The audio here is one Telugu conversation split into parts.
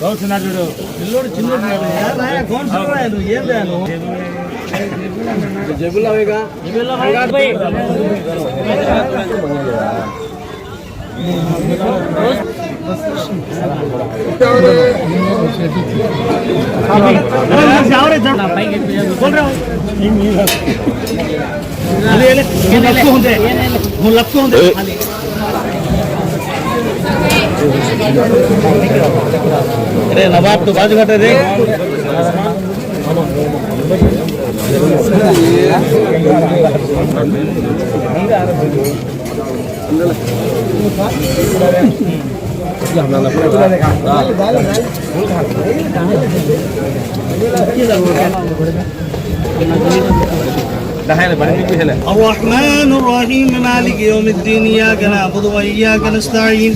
గౌచున్నాడు పిల్లోడు చిన్న జబుల్ అవేగా లక్కు ఉంది. లక్కు ఉంది. अरे नवाब तो बाजू घटे रे الرحمن الرحيم مالك يوم الدين إياك نعبد وإياك نستعين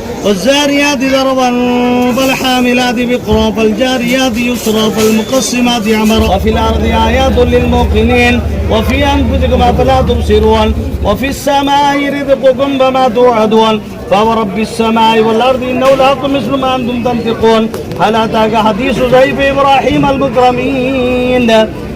والزاريات ضربا فالحاملات بقرا فالجاريات يسرا فالمقسمات عمرا. وفي الأرض آيات للموقنين وفي أنفسكم أفلا تبصرون وفي السماء رزقكم وما توعدون. فورب السماء والأرض إنه لحق مثل ما أنتم تنطقون. هل أتاك حديث ضيف إبراهيم المكرمين؟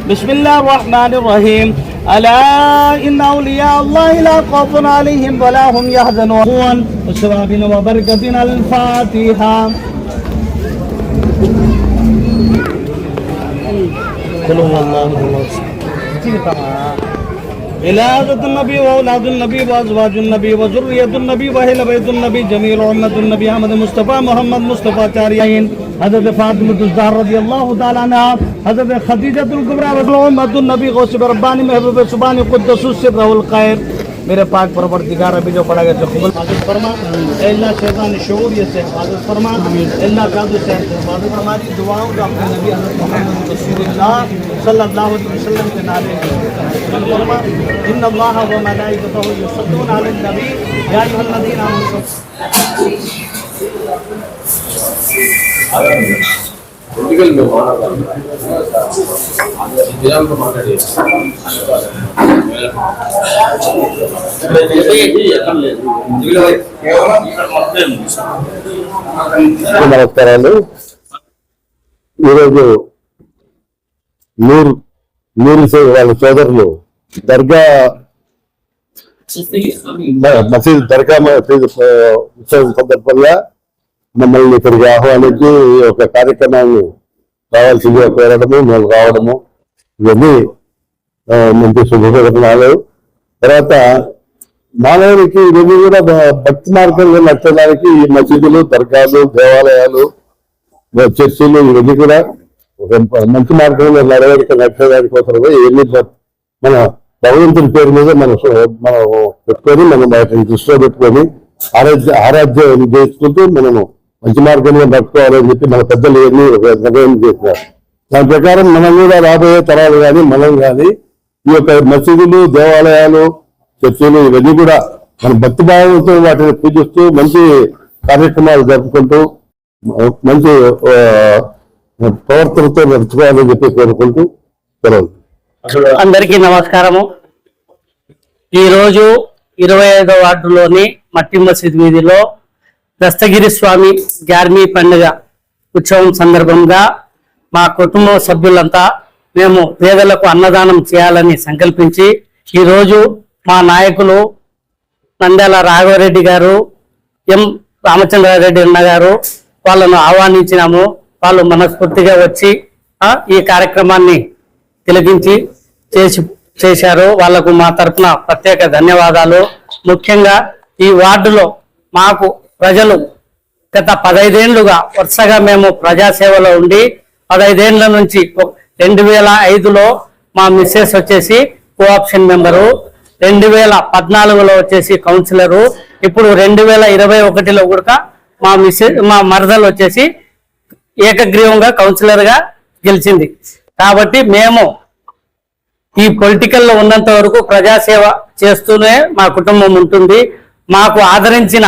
بسم الله الرحمن الرحيم. ألا إن أولياء الله لا خوف عليهم ولا هم يحزنون. وثواب وبركة الفاتحة. قل هو النبي وأولاد النبي وأزواج النبي وذرية النبي وأهل بيت النبي جميع أمة النبي أحمد مصطفى محمد مصطفى تاريين حضرت فاطمة الزهرا رضی اللہ تعالی عنہ حضرت خدیجہ الکبریٰ محمد النبی غوث ربانی محبوب سبحانی قدس السر الخیر میرے پاک پروردگار ابھی جو پڑھا گیا تو قبول۔ حاضر فرما اے اللہ شیطان شعور یہ سے۔ حاضر فرما اللہ کا جو سے۔ حاضر ہماری دعاؤں جو اپنے نبی حضرت محمد رسول اللہ صلی اللہ علیہ وسلم کے نالے۔ میں فرما ان اللہ و ملائکتہ یصلون علی النبی۔ یا ایھا الذین آمنوا۔ పొలిటికల్ మేము మాట్లాడాలి నమస్కారాలు. ఈరోజు నూరు నూరు వాళ్ళ సోదరులు దర్గా మసీద్ దర్గా మసీద్ ఉత్సవం సందర్భంగా మమ్మల్ని ఇక్కడికి ఆహ్వానించి ఈ యొక్క కార్యక్రమాన్ని కావాల్సిందిగా కోరడము మేము రావడము ఇవన్నీ మంచి శుభకరణాలు తర్వాత మానవునికి ఇవన్నీ కూడా భక్తి మార్గంలో నచ్చడానికి ఈ మసీదులు దర్గాలు దేవాలయాలు చర్చిలు ఇవన్నీ కూడా ఒక మంచి మార్గంలో నడవడిక నచ్చడానికి కోసమే ఇవన్నీ మన భగవంతుడి పేరు మీద మనం మనం పెట్టుకొని మనం వాటిని దృష్టిలో పెట్టుకొని ఆరాధ్య ఆరాధ్యం చేసుకుంటూ మనము మంచి మార్గంలో నడుచుకోవాలని చెప్పి మన పెద్దలు ఇవన్నీ నిర్ణయం చేసినారు. దాని ప్రకారం మనం కూడా రాబోయే తరాలు కానీ మనం కానీ ఈ యొక్క మసీదులు దేవాలయాలు చర్చలు ఇవన్నీ కూడా మన భక్తి భావంతో వాటిని పూజిస్తూ మంచి కార్యక్రమాలు జరుపుకుంటూ మంచి ప్రవర్తనతో నడుచుకోవాలని చెప్పి కోరుకుంటూ సెలవు. అందరికీ నమస్కారము. ఈరోజు ఇరవై ఐదో వార్డులోని మట్టి మసీద్ వీధిలో దస్తగిరి స్వామి గ్యార్మీ పండుగ ఉత్సవం సందర్భంగా మా కుటుంబ సభ్యులంతా మేము పేదలకు అన్నదానం చేయాలని సంకల్పించి ఈరోజు మా నాయకులు నంద్యాల రాఘవరెడ్డి గారు ఎం రామచంద్రారెడ్డి అన్న గారు వాళ్ళను ఆహ్వానించినాము. వాళ్ళు మనస్ఫూర్తిగా వచ్చి ఈ కార్యక్రమాన్ని తిలకించి చేసి చేశారు. వాళ్ళకు మా తరపున ప్రత్యేక ధన్యవాదాలు. ముఖ్యంగా ఈ వార్డులో మాకు ప్రజలు గత పదైదేళ్ళుగా వరుసగా మేము ప్రజాసేవలో ఉండి పదైదేళ్ళ నుంచి రెండు వేల ఐదులో మా మిస్సెస్ వచ్చేసి కోఆప్షన్ మెంబరు రెండు వేల పద్నాలుగులో వచ్చేసి కౌన్సిలరు ఇప్పుడు రెండు వేల ఇరవై ఒకటిలో కూడా మా మిస్సెస్ మా మరదలు వచ్చేసి ఏకగ్రీవంగా కౌన్సిలర్గా గెలిచింది. కాబట్టి మేము ఈ పొలిటికల్లో ఉన్నంత వరకు ప్రజాసేవ చేస్తూనే మా కుటుంబం ఉంటుంది. మాకు ఆదరించిన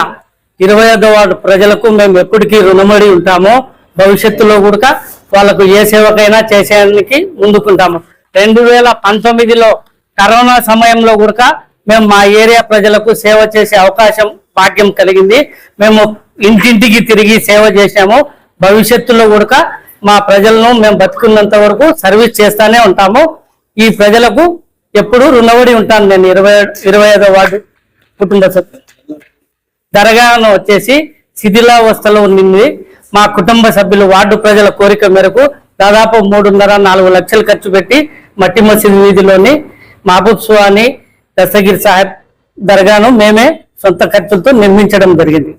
ఇరవై ఐదో వార్డు ప్రజలకు మేము ఎప్పటికీ రుణమడి ఉంటాము భవిష్యత్తులో కూడా వాళ్ళకు ఏ సేవకైనా చేసేందుకు ముందుకుంటాము. రెండు వేల పంతొమ్మిదిలో కరోనా సమయంలో కూడా మేము మా ఏరియా ప్రజలకు సేవ చేసే అవకాశం భాగ్యం కలిగింది. మేము ఇంటింటికి తిరిగి సేవ చేశాము. భవిష్యత్తులో కూడా మా ప్రజలను మేము బతుకున్నంత వరకు సర్వీస్ చేస్తానే ఉంటాము. ఈ ప్రజలకు ఎప్పుడు రుణపడి ఉంటాను నేను. ఇరవై ఇరవై ఐదో వార్డు కుటుంబ సభ్యులు. దర్గాను వచ్చేసి శిథిలావస్థలో ఉంది మా కుటుంబ సభ్యులు వార్డు ప్రజల కోరిక మేరకు దాదాపు మూడున్నర నాలుగు లక్షలు ఖర్చు పెట్టి మట్టి మసీద్ వీధిలోని మహబూబ్ సుహాని దస్తగిరి సాహెబ్ దర్గాను మేమే సొంత ఖర్చులతో నిర్మించడం జరిగింది.